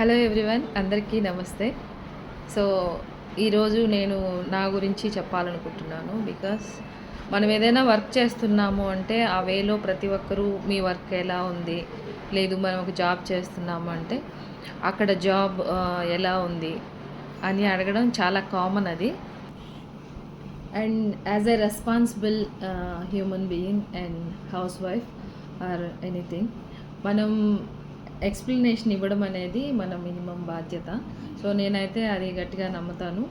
Hello everyone అందరికీ నమస్తే. So ఈరోజు నేను నా గురించి చెప్పాలనుకుంటున్నాను బికాస్ మనం ఏదైనా వర్క్ చేస్తున్నాము అంటే ఆ వేలో ప్రతి ఒక్కరూ మీ వర్క్ ఎలా ఉంది? లేదు మనం ఒక జాబ్ చేస్తున్నాము అంటే అక్కడ జాబ్ ఎలా ఉంది? అని అడగడం చాలా కామన్ అది. And as a responsible human being and house wife or anything మనం ఎక్స్ప్లెనేషన్ ఇవ్వడం అనేది మన మినిమం బాధ్యత. సో నేనైతే అది గట్టిగా నమ్ముతాను.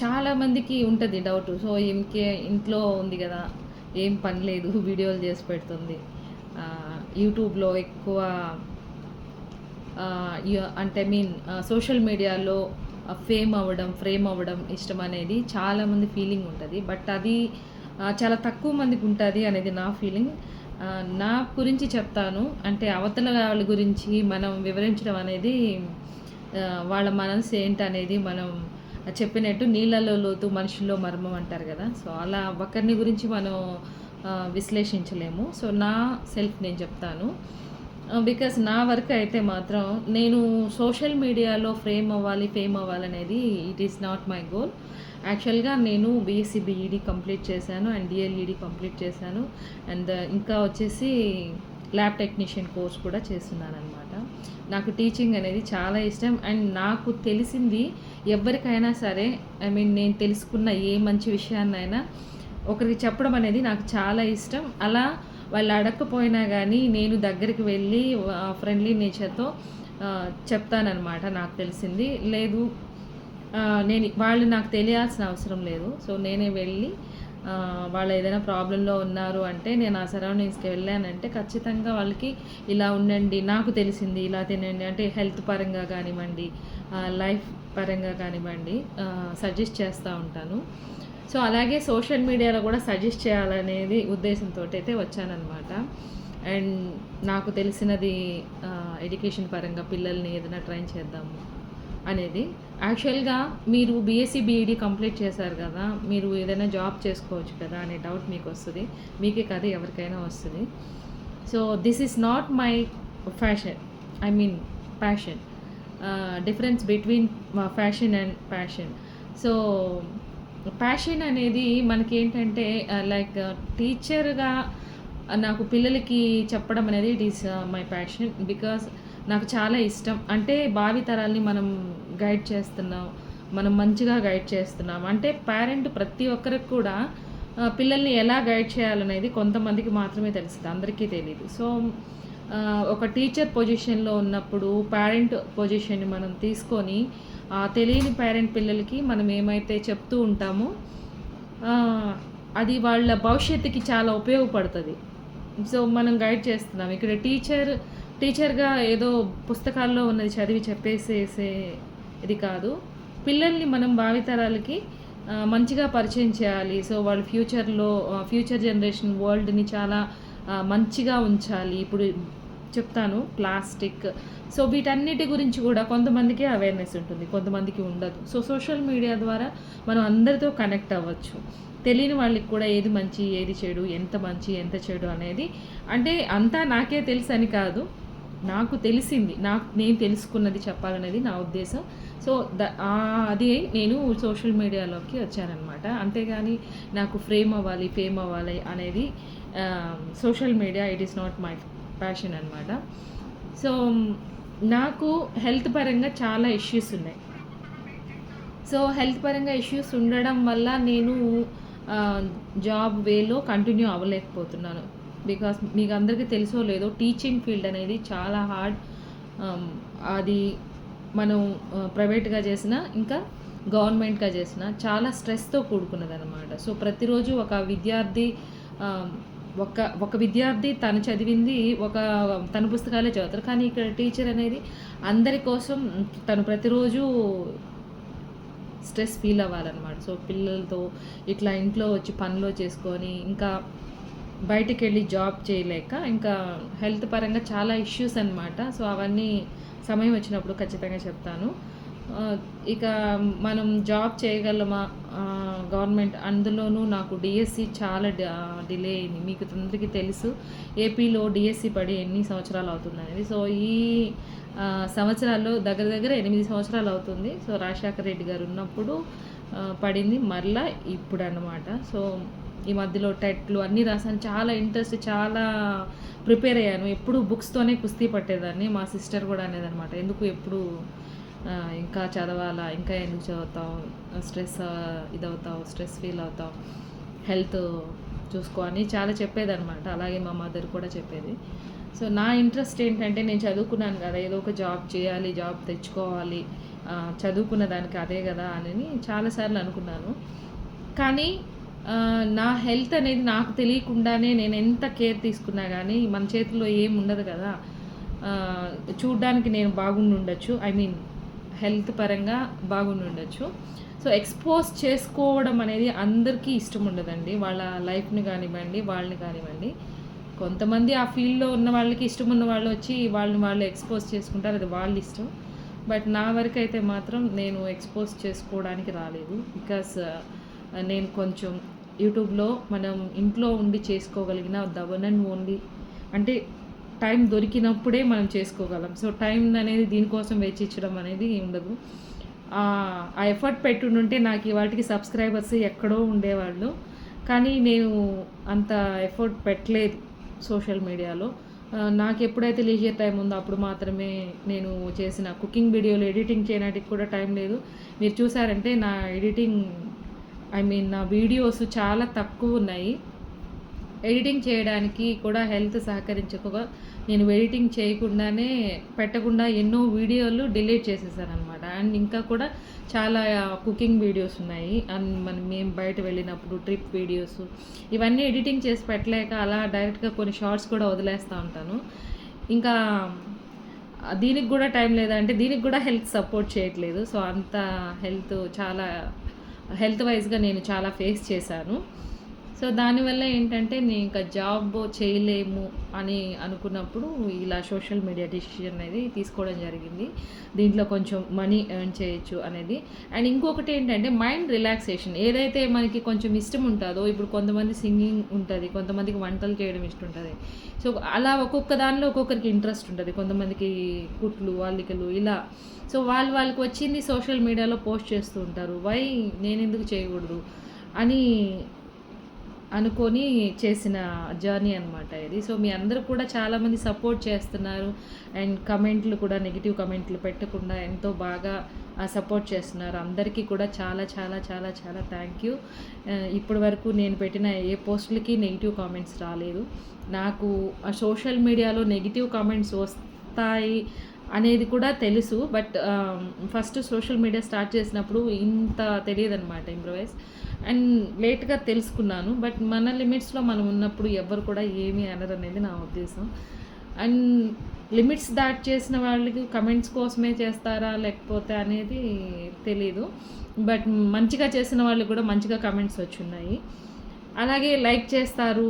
చాలామందికి ఉంటుంది డౌట్. సో ఇంకే ఇంట్లో ఉంది కదా ఏం పని లేదు వీడియోలు చేసి పెడుతుంది. యూట్యూబ్లో ఎక్కువ అంటే మీన్ సోషల్ మీడియాలో ఫేమ్ అవ్వడం ఫ్రేమ్ అవ్వడం ఇష్టం అనేది చాలామంది ఫీలింగ్ ఉంటుంది. బట్ అది చాలా తక్కువ మందికి ఉంటుంది అనేది నా ఫీలింగ్. నా గురించి చెప్తాను. అంటే అవతల వాళ్ళ గురించి మనం వివరించడం అనేది వాళ్ళ మనసు ఏంటనేది మనం చెప్పినట్టు నీళ్ళలో లోతు మనుషుల్లో మర్మం అంటారు కదా. సో అలా ఒకరిని గురించి మనం విశ్లేషించలేము. సో నా సెల్ఫ్ నేను చెప్తాను. Uh, బికాస్ నా వర్క్ అయితే మాత్రం నేను సోషల్ మీడియాలో ఫ్రేమ్ అవ్వాలి fame అవ్వాలనేది it is not my goal యాక్చువల్గా నేను బీఎస్సీ బీఈడి కంప్లీట్ చేశాను అండ్ డిఎల్ఈడి కంప్లీట్ చేశాను. అండ్ uh, ఇంకా వచ్చేసి ల్యాబ్ టెక్నీషియన్ కోర్స్ కూడా చేస్తున్నాను అనమాట నాకు టీచింగ్ అనేది చాలా ఇష్టం. అండ్ నాకు తెలిసింది ఎవరికైనా సరే ఐ మీన్ నేను తెలుసుకున్న ఏ మంచి విషయాన్నైనా ఒకరికి చెప్పడం అనేది నాకు చాలా ఇష్టం. అలా వాళ్ళు అడగకపోయినా కానీ నేను దగ్గరికి వెళ్ళి ఫ్రెండ్లీ నేచర్తో చెప్తానమాట నాకు తెలిసింది. లేదు నేను వాళ్ళు నాకు తెలియాల్సిన అవసరం లేదు. సో నేనే వెళ్ళి వాళ్ళు ఏదైనా ప్రాబ్లంలో ఉన్నారు అంటే నేను ఆ సరౌండింగ్స్కి వెళ్ళానంటే ఖచ్చితంగా వాళ్ళకి ఇలా ఉండండి నాకు తెలిసింది ఇలా తినండి అంటే హెల్త్ పరంగా కానివ్వండి లైఫ్ పరంగా కానివ్వండి సజెస్ట్ చేస్తూ ఉంటాను. సో అలాగే సోషల్ మీడియాలో కూడా సజెస్ట్ చేయాలనేది ఉద్దేశంతో అయితే వచ్చానమాట అండ్ నాకు తెలిసినది ఎడ్యుకేషన్ పరంగా పిల్లల్ని ఏదైనా ట్రైన్ చేద్దాము అనేది. యాక్చువల్గా మీరు బీఎస్సీ బీఈడి కంప్లీట్ చేశారు కదా మీరు ఏదైనా జాబ్ చేసుకోవచ్చు కదా అనే డౌట్ మీకు వస్తుంది మీకే కాదు ఎవరికైనా వస్తుంది. So this is not my fashion I mean passion difference between fashion and passion so passion అనేది మనకి ఏంటంటే లైక్ టీచర్గా నాకు పిల్లలకి చెప్పడం అనేది it is my passion because నాకు చాలా ఇష్టం. అంటే భావి తరాల్ని మనం గైడ్ చేస్తున్నాం మనం మంచిగా గైడ్ చేస్తున్నాం. అంటే పేరెంట్ ప్రతి ఒక్కరికి కూడా పిల్లల్ని ఎలా గైడ్ చేయాలనేది కొంతమందికి మాత్రమే తెలుస్తుంది అందరికీ తెలియదు సో ఒక టీచర్ పొజిషన్లో ఉన్నప్పుడు పేరెంట్ పొజిషన్ని మనం తీసుకొని ఆ తెలియని పేరెంట్ పిల్లలకి మనం ఏమైతే చెప్తూ ఉంటామో అది వాళ్ళ భవిష్యత్తుకి చాలా ఉపయోగపడుతుంది. సో మనం గైడ్ చేస్తున్నాం. ఇక్కడ టీచర్ టీచర్గా ఏదో పుస్తకాల్లో ఉన్నది చదివి చెప్పేసేసే ఇది కాదు. పిల్లల్ని మనం భావితరాలకి మంచిగా పరిచయం చేయాలి. సో వాళ్ళ ఫ్యూచర్లో ఫ్యూచర్ జనరేషన్ వరల్డ్ని చాలా మంచిగా ఉంచాలి. ఇప్పుడు చెప్తాను ప్లాస్టిక్. సో వీటన్నిటి గురించి కూడా కొంతమందికి అవేర్నెస్ ఉంటుంది కొంతమందికి ఉండదు. సో సోషల్ మీడియా ద్వారా మనం అందరితో కనెక్ట్ అవ్వచ్చు. తెలియని వాళ్ళకి కూడా ఏది మంచి ఏది చెడు ఎంత మంచి ఎంత చెడు అనేది. అంటే అంతా నాకే తెలుసు అని కాదు నాకు తెలిసింది నాకు నేను తెలుసుకున్నది చెప్పాలనేది నా ఉద్దేశం. సో ద అది నేను సోషల్ మీడియాలోకి వచ్చానమాట అంతేగాని నాకు ఫ్రేమ్ అవ్వాలి ఫేమ్ అవ్వాలి అనేది social media it is not my passion అనమాట సో నాకు హెల్త్ పరంగా చాలా ఇష్యూస్ ఉన్నాయి. సో హెల్త్ పరంగా ఇష్యూస్ ఉండడం వల్ల నేను జాబ్ వేలో కంటిన్యూ అవ్వలేకపోతున్నాను. బికాస్ మీకు అందరికీ తెలుసో లేదో టీచింగ్ ఫీల్డ్ అనేది చాలా హార్డ్ um, అది మనం ప్రైవేట్గా చేసిన ఇంకా గవర్నమెంట్గా చేసిన చాలా స్ట్రెస్తో కూడుకున్నది అనమాట సో ప్రతిరోజు ఒక విద్యార్థి um, ఒక ఒక విద్యార్థి తను చదివింది ఒక తన పుస్తకాలే చదువుతారు. కానీ ఇక్కడ టీచర్ అనేది అందరి కోసం తను ప్రతిరోజు స్ట్రెస్ ఫీల్ అవ్వాలన్నమాట. సో పిల్లలతో ఇట్లా ఇంట్లో వచ్చి పనులు చేసుకొని ఇంకా బయటికి వెళ్ళి జాబ్ చేయలేక ఇంకా హెల్త్ పరంగా చాలా ఇష్యూస్ అనమాట సో అవన్నీ సమయం వచ్చినప్పుడు ఖచ్చితంగా చెప్తాను. ఇక మనం జాబ్ చేయగలమా? గవర్నమెంట్ అందులోనూ నాకు డిఎస్సి చాలా డిలే అయింది. మీకు అందరికీ తెలుసు ఏపీలో డిఎస్సి పడి ఎన్ని సంవత్సరాలు అవుతుందనేది. సో ఈ సంవత్సరాల్లో దగ్గర దగ్గర ఎనిమిది సంవత్సరాలు అవుతుంది. సో రాజశేఖర రెడ్డి గారు ఉన్నప్పుడు పడింది. మరలా ఇప్పుడు అన్నమాట సో ఈ మధ్యలో టెట్లు అన్నీ రాసాను. చాలా ఇంట్రెస్ట్ చాలా ప్రిపేర్ అయ్యాను. ఎప్పుడు బుక్స్తోనే కుస్తీ పట్టేదాన్ని. మా సిస్టర్ కూడా అనేదన్నమాట. ఎందుకు ఎప్పుడు ఇంకా చదవాలా ఇంకా ఎందుకు చదువుతావు? స్ట్రెస్ ఇదవుతావు స్ట్రెస్ ఫీల్ అవుతావు. హెల్త్ చూసుకో అని చాలా చెప్పేదన్నమాట. అలాగే మా మదర్ కూడా చెప్పేది. సో నా ఇంట్రెస్ట్ ఏంటంటే నేను చదువుకున్నాను కదా ఏదో ఒక జాబ్ చేయాలి జాబ్ తెచ్చుకోవాలి. చదువుకున్న దానికి అదే కదా అని చాలాసార్లు అనుకున్నాను. కానీ నా హెల్త్ అనేది నాకు తెలియకుండానే నేను ఎంత కేర్ తీసుకున్నా కానీ మన చేతిలో ఏం ఉండదు కదా. చూడ్డానికి నేను బాగుండి ఉండొచ్చు ఐ మీన్ హెల్త్ పరంగా బాగుండి ఉండొచ్చు సో ఎక్స్పోజ్ చేసుకోవడం అనేది అందరికీ ఇష్టం ఉండదండి వాళ్ళ లైఫ్ని కానివ్వండి వాళ్ళని కానివ్వండి. కొంతమంది ఆ ఫీల్డ్లో ఉన్న వాళ్ళకి ఇష్టం ఉన్న వాళ్ళు వచ్చి వాళ్ళని వాళ్ళు ఎక్స్పోజ్ చేసుకుంటారు. అది వాళ్ళ ఇష్టం. బట్ నా వరకు అయితే మాత్రం నేను ఎక్స్పోజ్ చేసుకోవడానికి రాలేదు. బికాస్ నేను కొంచెం యూట్యూబ్లో మనం ఇంట్లో ఉండి చేసుకోగలిగిన ద వన్ అండ్ ఓన్లీ అంటే టైం దొరికినప్పుడే మనం చేసుకోగలం. సో టైం అనేది దీనికోసం వెచ్చించడం అనేది ఉండదు. ఆ ఎఫర్ట్ పెట్టుంటే నాకు ఇవాటికి సబ్స్క్రైబర్స్ ఎక్కడో ఉండేవాళ్ళు. కానీ నేను అంత ఎఫర్ట్ పెట్టలేదు సోషల్ మీడియాలో. నాకు ఎప్పుడైతే లీజియర్ టైం ఉందో అప్పుడు మాత్రమే నేను చేసిన కుకింగ్ వీడియోలు ఎడిటింగ్ చేయడానికి కూడా టైం లేదు. మీరు చూసారంటే నా ఎడిటింగ్ ఐ మీన్ నా వీడియోస్ చాలా తక్కువ ఉన్నాయి. ఎడిటింగ్ చేయడానికి కూడా హెల్త్ సహకరించక నేను ఎడిటింగ్ చేయకుండానే పెట్టకుండా ఎన్నో వీడియోలు డిలీట్ చేసేసాను అనమాట అండ్ ఇంకా కూడా చాలా కుకింగ్ వీడియోస్ ఉన్నాయి. అండ్ మనం మేము బయట వెళ్ళినప్పుడు ట్రిప్ వీడియోస్ ఇవన్నీ ఎడిటింగ్ చేసి పెట్టలేక అలా డైరెక్ట్గా కొన్ని షార్ట్స్ కూడా వదిలేస్తూ ఉంటాను. ఇంకా దీనికి కూడా టైం లేదంటే దీనికి కూడా హెల్త్ సపోర్ట్ చేయట్లేదు. సో అంత హెల్త్ చాలా హెల్త్ వైజ్గా నేను చాలా ఫేస్ చేశాను. సో దానివల్ల ఏంటంటే నేను ఇంకా జాబ్ చేయలేము అని అనుకున్నప్పుడు ఇలా సోషల్ మీడియా డిసిషన్ అనేది తీసుకోవడం జరిగింది. దీంట్లో కొంచెం మనీ ఎర్న్ చేయొచ్చు అనేది. అండ్ ఇంకొకటి ఏంటంటే మైండ్ రిలాక్సేషన్. ఏదైతే మనకి కొంచెం ఇష్టం ఉంటుందో ఇప్పుడు కొంతమంది సింగింగ్ ఉంటుంది కొంతమందికి వంటలు చేయడం ఇష్టం ఉంటుంది సో అలా ఒక్కొక్క దానిలో ఒక్కొక్కరికి ఇంట్రెస్ట్ ఉంటుంది. కొంతమందికి కుట్లు అల్లికలు ఇలా. సో వాళ్ళు వాళ్ళకి వచ్చింది సోషల్ మీడియాలో పోస్ట్ చేస్తూ ఉంటారు. వై నేను ఎందుకు చేయకూడదు? అని అనుకొని చేసిన జర్నీ అనమాట ఇది. సో మీ అందరూ కూడా చాలామంది సపోర్ట్ చేస్తున్నారు. అండ్ కమెంట్లు కూడా నెగిటివ్ కమెంట్లు పెట్టకుండా ఎంతో బాగా సపోర్ట్ చేస్తున్నారు. అందరికీ కూడా చాలా చాలా చాలా చాలా థ్యాంక్ యూ ఇప్పటి వరకు నేను పెట్టిన ఏ పోస్టులకి నెగిటివ్ కామెంట్స్ రాలేదు. నాకు ఆ సోషల్ మీడియాలో నెగిటివ్ కామెంట్స్ వస్తాయి. అనేది కూడా తెలుసు but first social media start చేసినప్పుడు ఇంత తెలియదు అనమాట ఇంప్రవైజ్. అండ్ లేట్గా తెలుసుకున్నాను బట్ మన లిమిట్స్లో మనం ఉన్నప్పుడు ఎవరు కూడా ఏమీ అనరు అనేది నా ఉద్దేశం. అండ్ లిమిట్స్ దాట్ చేసిన వాళ్ళకి కమెంట్స్ కోసమే చేస్తారా లేకపోతే అనేది తెలీదు. బట్ మంచిగా చేసిన వాళ్ళు కూడా మంచిగా కమెంట్స్ వచ్చున్నాయి. అలాగే లైక్ చేస్తారు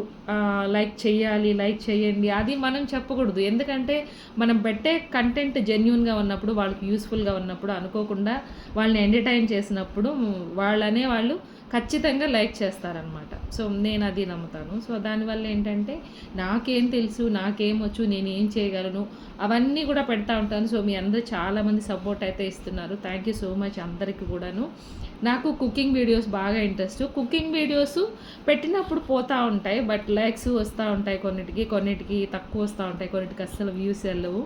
లైక్ చేయాలి లైక్ చేయండి అది మనం చెప్పకూడదు. ఎందుకంటే మనం పెట్టే కంటెంట్ జెన్యున్గా ఉన్నప్పుడు వాళ్ళకి యూస్ఫుల్గా ఉన్నప్పుడు అనుకోకుండా వాళ్ళని ఎంటర్టైన్ చేసినప్పుడు వాళ్ళనే వాళ్ళు ఖచ్చితంగా లైక్ చేస్తారనమాట సో నేను అది నమ్ముతాను. సో దానివల్ల ఏంటంటే నాకేం తెలుసు నాకేం వచ్చు నేను ఏం చేయగలను అవన్నీ కూడా పెడతా ఉంటాను. సో మీ అందరూ చాలామంది సపోర్ట్ అయితే ఇస్తున్నారు. థ్యాంక్ యూ సో మచ్ అందరికీ కూడాను. నాకు కుకింగ్ వీడియోస్ బాగా ఇంట్రెస్ట్. కుకింగ్ వీడియోస్ పెట్టినప్పుడు పోతూ ఉంటాయి. బట్ లైక్స్ వస్తూ ఉంటాయి కొన్నిటికి కొన్నిటికి తక్కువ వస్తూ ఉంటాయి. కొన్నిటికి అస్సలు వ్యూస్ వెళ్ళవు.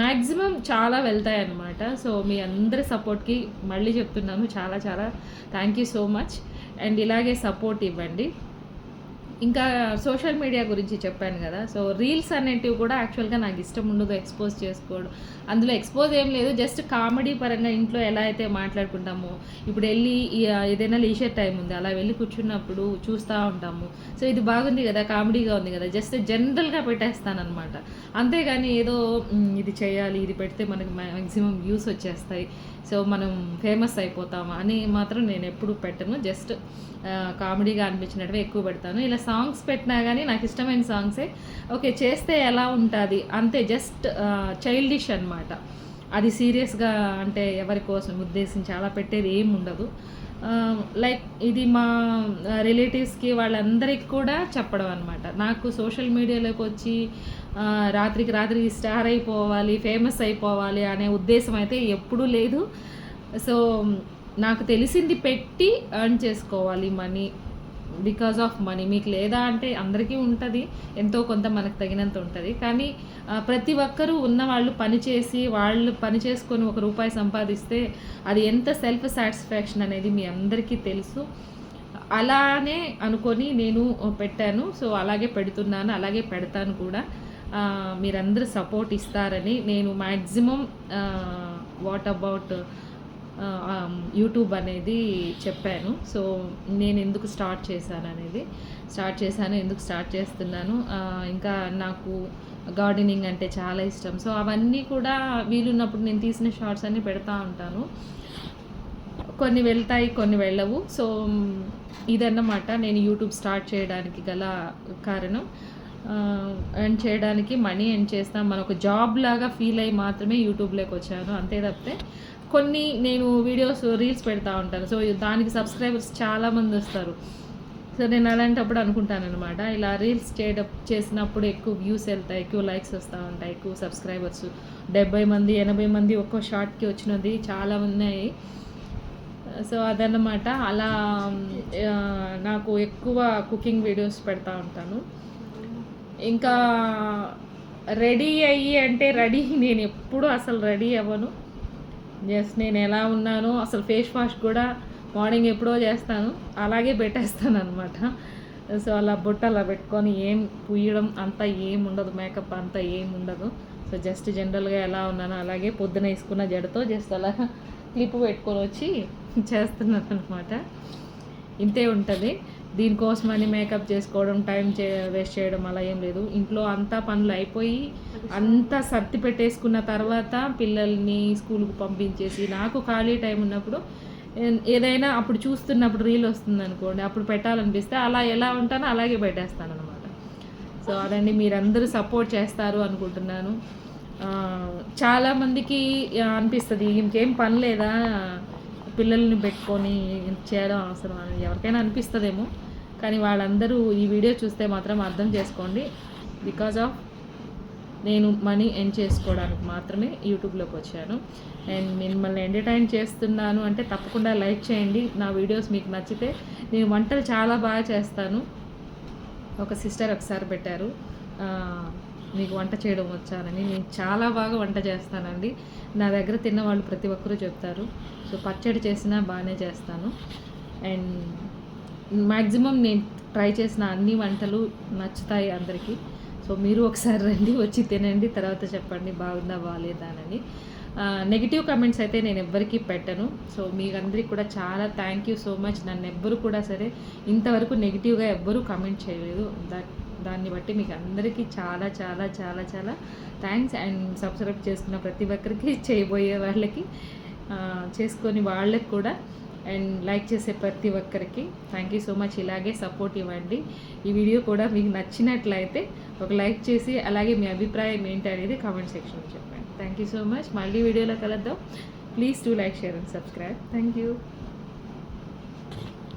మ్యాక్సిమం చాలా వెళ్తాయి అన్నమాట సో మీ అందరి సపోర్ట్కి మళ్ళీ చెప్తున్నాను. చాలా చాలా thank you so much. And ఇలాగే సపోర్ట్ ఇవ్వండి. ఇంకా సోషల్ మీడియా గురించి చెప్పాను కదా. సో రీల్స్ అనేటివి కూడా యాక్చువల్గా నాకు ఇష్టం ఉండదు ఎక్స్పోజ్ చేసుకోవడం. అందులో ఎక్స్పోజ్ ఏం లేదు. జస్ట్ కామెడీ పరంగా ఇంట్లో ఎలా అయితే మాట్లాడుకుంటామో ఇప్పుడు వెళ్ళి ఏదైనా లీషర్ టైం ఉంది అలా వెళ్ళి కూర్చున్నప్పుడు చూస్తూ ఉంటాము. సో ఇది బాగుంది కదా కామెడీగా ఉంది కదా జస్ట్ జనరల్గా పెట్టేస్తానమాట అంతేగాని ఏదో ఇది చేయాలి ఇది పెడితే మనకి మ్యాక్సిమం వ్యూస్ వచ్చేస్తాయి. సో మనం ఫేమస్ అయిపోతాము? అని మాత్రం నేను ఎప్పుడు పెట్టను. జస్ట్ కామెడీగా అనిపించినట్టుగా ఎక్కువ పెడతాను. ఇలా సాంగ్స్ పెట్టినా కానీ నాకు ఇష్టమైన సాంగ్సే ఓకే చేస్తే ఎలా ఉంటుంది? అంతే జస్ట్ చైల్డిష్ అనమాట అది సీరియస్గా అంటే ఎవరి కోసం ఉద్దేశించి అలా పెట్టేది ఏమి ఉండదు. లైక్ ఇది మా రిలేటివ్స్కి వాళ్ళందరికీ కూడా చెప్పడం అనమాట నాకు సోషల్ మీడియాలోకి వచ్చి రాత్రికి రాత్రి స్టార్ అయిపోవాలి ఫేమస్ అయిపోవాలి అనే ఉద్దేశం అయితే ఎప్పుడూ లేదు. సో నాకు తెలిసింది పెట్టి ఎర్న్ చేసుకోవాలి మనీ బికాజ్ ఆఫ్ మనీ మీకు లేదా అంటే అందరికీ ఉంటుంది ఎంతో కొంత మనకు తగినంత ఉంటుంది. కానీ ప్రతి ఒక్కరూ ఉన్న వాళ్ళు పని చేసి వాళ్ళు పని చేసుకొని ఒక రూపాయి సంపాదిస్తే అది ఎంత సెల్ఫ్ సాటిస్ఫాక్షన్ అనేది మీ అందరికీ తెలుసు. అలానే అనుకొని నేను పెట్టాను. సో అలాగే పెడుతున్నాను అలాగే పెడతాను కూడా. మీరందరూ సపోర్ట్ ఇస్తారని నేను మ్యాక్సిమం వాట్ అబౌట్ యూట్యూబ్ అనేది చెప్పాను. సో నేను ఎందుకు స్టార్ట్ చేశాను అనేది స్టార్ట్ చేశాను ఎందుకు స్టార్ట్ చేస్తున్నాను. ఇంకా నాకు గార్డెనింగ్ అంటే చాలా ఇష్టం. సో అవన్నీ కూడా వీలున్నప్పుడు నేను తీసిన షార్ట్స్ అన్నీ పెడతా ఉంటాను. కొన్ని వెళ్తాయి కొన్ని వెళ్ళవు. సో ఇదన్నమాట. నేను యూట్యూబ్ స్టార్ట్ చేయడానికి గల కారణం. ఎర్న్ చేయడానికి మనీ ఎర్న్ చేస్తాం. మన ఒక జాబ్ లాగా ఫీల్ అయ్యి మాత్రమే యూట్యూబ్లోకి వచ్చాను. అంతే తప్పితే కొన్ని నేను వీడియోస్ రీల్స్ పెడతా ఉంటాను. సో దానికి సబ్స్క్రైబర్స్ చాలామంది వస్తారు. సో నేను అలాంటప్పుడు అనుకుంటాను అనమాట ఇలా రీల్స్ చేయడం చేసినప్పుడు ఎక్కువ వ్యూస్ వెళ్తాయి ఎక్కువ లైక్స్ వస్తూ ఉంటాయి ఎక్కువ సబ్స్క్రైబర్స్ డెబ్బై మంది ఎనభై మంది ఒక్కో షార్ట్కి వచ్చినది చాలా ఉన్నాయి. సో అదన్నమాట. అలా నాకు ఎక్కువ కుకింగ్ వీడియోస్ పెడతా ఉంటాను. ఇంకా రెడీ అయ్యి అంటే రెడీ నేను ఎప్పుడూ అసలు రెడీ అవ్వను. జస్ట్ నేను ఎలా ఉన్నానో అసలు ఫేస్ వాష్ కూడా మార్నింగ్ ఎప్పుడో చేస్తాను. అలాగే పెట్టేస్తాను అనమాట సో అలా బొట్ట అలా పెట్టుకొని ఏం పుయ్యడం అంతా ఏం ఉండదు. మేకప్ అంతా ఏం ఉండదు. సో జస్ట్ జనరల్గా ఎలా ఉన్నానో అలాగే పొద్దున వేసుకున్న జడతో జస్ట్ అలా క్లిప్ పెట్టుకొని వచ్చి చేస్తున్నాను అనమాట ఇంతే ఉంటుంది. దీనికోసమని మేకప్ చేసుకోవడం టైం చే వేస్ట్ చేయడం అలా ఏం లేదు. ఇంట్లో అంతా పనులు అయిపోయి అంతా సర్ది పెట్టేసుకున్న తర్వాత పిల్లల్ని స్కూల్కి పంపించేసి నాకు ఖాళీ టైం ఉన్నప్పుడు ఏదైనా అప్పుడు చూస్తున్నప్పుడు రీల్ వస్తుంది అనుకోండి అప్పుడు పెట్టాలనిపిస్తే అలా ఎలా ఉంటానో అలాగే పెట్టేస్తాను అనమాట సో అదండి మీరందరూ సపోర్ట్ చేస్తారు అనుకుంటున్నాను. చాలామందికి అనిపిస్తుంది ఇంకేం పని లేదా? పిల్లల్ని పెట్టుకొని చేయడం అవసరం అని ఎవరికైనా అనిపిస్తుందేమో. కానీ వాళ్ళందరూ ఈ వీడియో చూస్తే మాత్రం అర్థం చేసుకోండి. బికాజ్ ఆఫ్ నేను మనీ ఎర్న్ చేసుకోవడానికి మాత్రమే యూట్యూబ్లోకి వచ్చాను. అండ్ మిమ్మల్ని ఎంటర్టైన్ చేస్తున్నాను అంటే తప్పకుండా లైక్ చేయండి. నా వీడియోస్ మీకు నచ్చితే నేను వంటలు చాలా బాగా చేస్తాను. ఒక సిస్టర్ ఒకసారి పెట్టారు. మీకు వంట చేయడం వచ్చానని నేను చాలా బాగా వంట చేస్తానండి. నా దగ్గర తిన్న వాళ్ళు ప్రతి ఒక్కరూ చెప్తారు. సో పచ్చడి చేసినా బాగానే చేస్తాను. అండ్ మ్యాక్సిమం నేను ట్రై చేసిన అన్ని వంటలు నచ్చుతాయి అందరికీ. సో మీరు ఒకసారి రండి వచ్చి తినండి తర్వాత చెప్పండి బాగుందా బాగాలేదా అని నెగిటివ్ కమెంట్స్ అయితే నేను ఎవ్వరికీ పెట్టను. సో మీకు కూడా చాలా థ్యాంక్ యూ సో మచ్. నన్ను ఎవ్వరు కూడా సరే ఇంతవరకు నెగిటివ్గా ఎవ్వరూ కమెంట్ చేయలేదు. దట్ దాన్ని బట్టి మీకు అందరికీ చాలా చాలా చాలా చాలా థ్యాంక్స్ అండ్ సబ్స్క్రైబ్ చేసుకున్న ప్రతి ఒక్కరికి చేయబోయే వాళ్ళకి చేసుకొని వాళ్ళకి కూడా. అండ్ లైక్ చేసే ప్రతి ఒక్కరికి థ్యాంక్ యూ సో మచ్ ఇలాగే సపోర్ట్ ఇవ్వండి. ఈ వీడియో కూడా మీకు నచ్చినట్లయితే ఒక లైక్ చేసి అలాగే మీ అభిప్రాయం ఏంటి అనేది కామెంట్ సెక్షన్లో చెప్పండి. థ్యాంక్ యూ సో మచ్ మళ్ళీ వీడియోలో కలుద్దాం. Please do like share and subscribe thank you